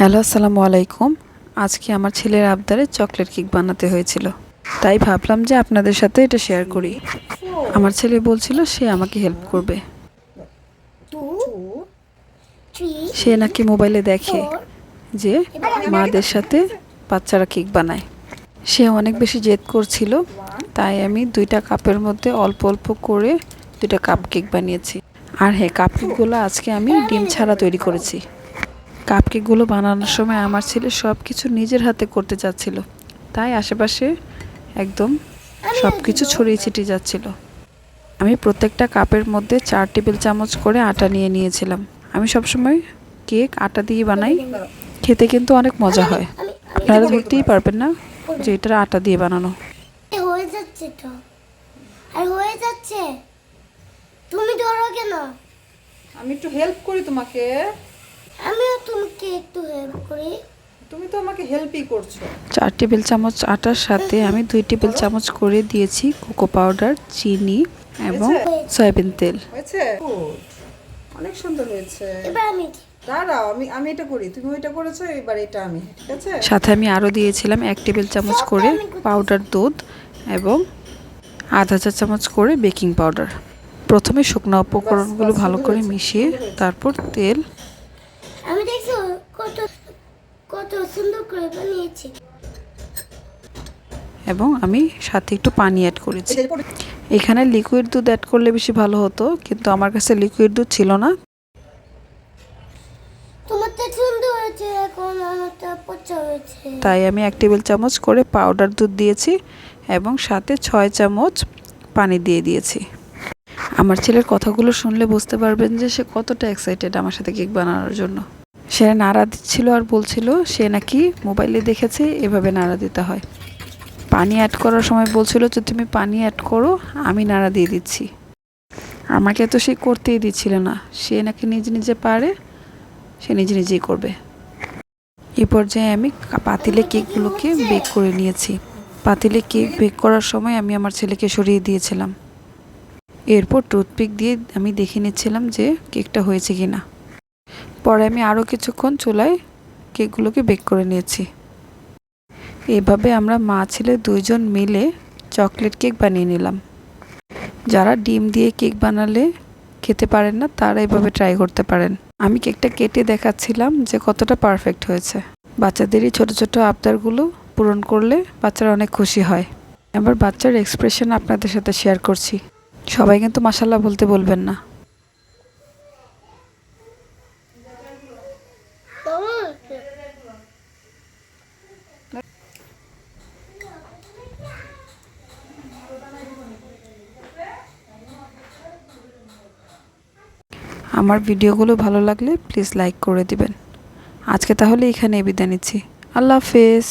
Hello, আসসালামু আলাইকুম। আজকে আমার ছেলের আবদারে চকলেট কেক বানাতে হয়েছিল। তাই ভাবলাম যে আপনাদের সাথে এটা শেয়ার করি। আমার ছেলে বলছিল সে আমাকে হেল্প করবে। সে নাকি মোবাইলে দেখে যে মাদের সাথে বাচ্চারা কেক বানায়। সে অনেক বেশি জেদ করছিল, তাই আমি দুইটা কাপের মধ্যে অল্প অল্প করে দুইটা কাপ কেক বানিয়েছি। আর হ্যাঁ কাপ কেকগুলো আজকে আমি ডিম ছাড়া তৈরি করেছি। কাপ কেকগুলো বানানোর সময় আমার ছেলে সব কিছু নিজের হাতে করতে চাচ্ছিল। তাই আশেপাশে একদম সব কিছু ছড়িয়ে ছিটিয়ে যাচ্ছিল। আমি প্রত্যেকটা কাপের মধ্যে চার টেবিল চামচ করে আটা নিয়ে নিয়েছিলাম। আমি সবসময় কেক আটা দিয়ে বানাই। খেতে কিন্তু অনেক মজা হয়। আপনারা ধরতেই পারবেন না যে এটা আটা দিয়ে বানানো। হয়ে যাচ্ছে তো। আর হয়ে যাচ্ছে। তুমি ধরো কেন? আমি একটু হেল্প করি তোমাকে। আমিও তোমাকে একটু হেল্প করি। তুমি তো আমাকে হেল্পই করছ। চার টেবিল চামচ আটার সাথে আমি দুই টেবিল চামচ করে দিয়েছি কোকো পাউডার চিনি এবং সয়াবিন তেল। হয়েছে. অনেক সুন্দর হয়েছে। এবার আমি দাঁড়াও আমি আমি এটা করি। তুমি ওইটা করেছ এবার এটা আমি ঠিক আছে? সাথে আমি আরও দিয়েছিলাম এক টেবিল চামচ করে পাউডার দুধ এবং আধা চা চামচ করে বেকিং পাউডার। প্রথমে শুকনো উপকরণগুলো ভালো করে মিশিয়ে তারপর তেল আমি দেখছি কত কত সুন্দর করে বানিয়েছি এবং আমি সাথে একটু পানি অ্যাড করেছি। এখানে লিকুইড দুধ অ্যাড করলে বেশি ভালো হতো কিন্তু আমার কাছে লিকুইড দুধ ছিল না। তাই আমি এক টেবিল চামচ করে পাউডার দুধ দিয়েছি এবং সাথে ছয় চামচ পানি দিয়ে দিয়েছি। আমার ছেলের কথাগুলো শুনলে বুঝতে পারবেন যে সে কতটা এক্সাইটেড আমার সাথে কেক বানানোর জন্য। সে নাড়া দিচ্ছিল আর বলছিল, সে নাকি মোবাইলে দেখেছে, এভাবে নাড়া দিতে হয়। পানি অ্যাড করার সময় বলছিল যে, তুমি পানি অ্যাড করো, আমি নাড়া দিয়ে দিচ্ছি। আমাকে তো সে করতেই দিচ্ছিল না। সে নাকি নিজে নিজে পারে, সে নিজে নিজেই করবে। এই পর্যায়ে আমি পাতিলে কেকগুলোকে বেক করে নিয়েছি। পাতিলে কেক বেক করার সময় আমি আমার ছেলেকে সরিয়ে দিয়েছিলাম। এরপর টুথপিক দিয়ে আমি দেখে নিচ্ছিলাম যে, কেকটা হয়েছে কি না পরে আমি আরও কিছুক্ষণ চুলায় কেকগুলোকে বেক করে নিয়েছি। এভাবে আমরা মা ছেলে দুইজন মিলে চকলেট কেক বানিয়ে নিলাম। যারা ডিম দিয়ে কেক বানালে খেতে পারেন না, তারা এভাবে ট্রাই করতে পারেন। আমি কেকটা কেটে দেখাচ্ছিলাম যে কতটা পারফেক্ট হয়েছে। বাচ্চাদেরই ছোট ছোট আবদারগুলো পূরণ করলে বাচ্চারা অনেক খুশি হয়। এবার বাচ্চার এক্সপ্রেশন আপনাদের সাথে শেয়ার করছি। সবাই কিন্তু মাসাল্লাহ বলতে বলবেন না। আমার ভিডিওগুলো ভালো লাগলে প্লিজ লাইক করে দিবেন। আজকে তাহলে এখানে বিদায় নিচ্ছি। আল্লাহ হাফেজ।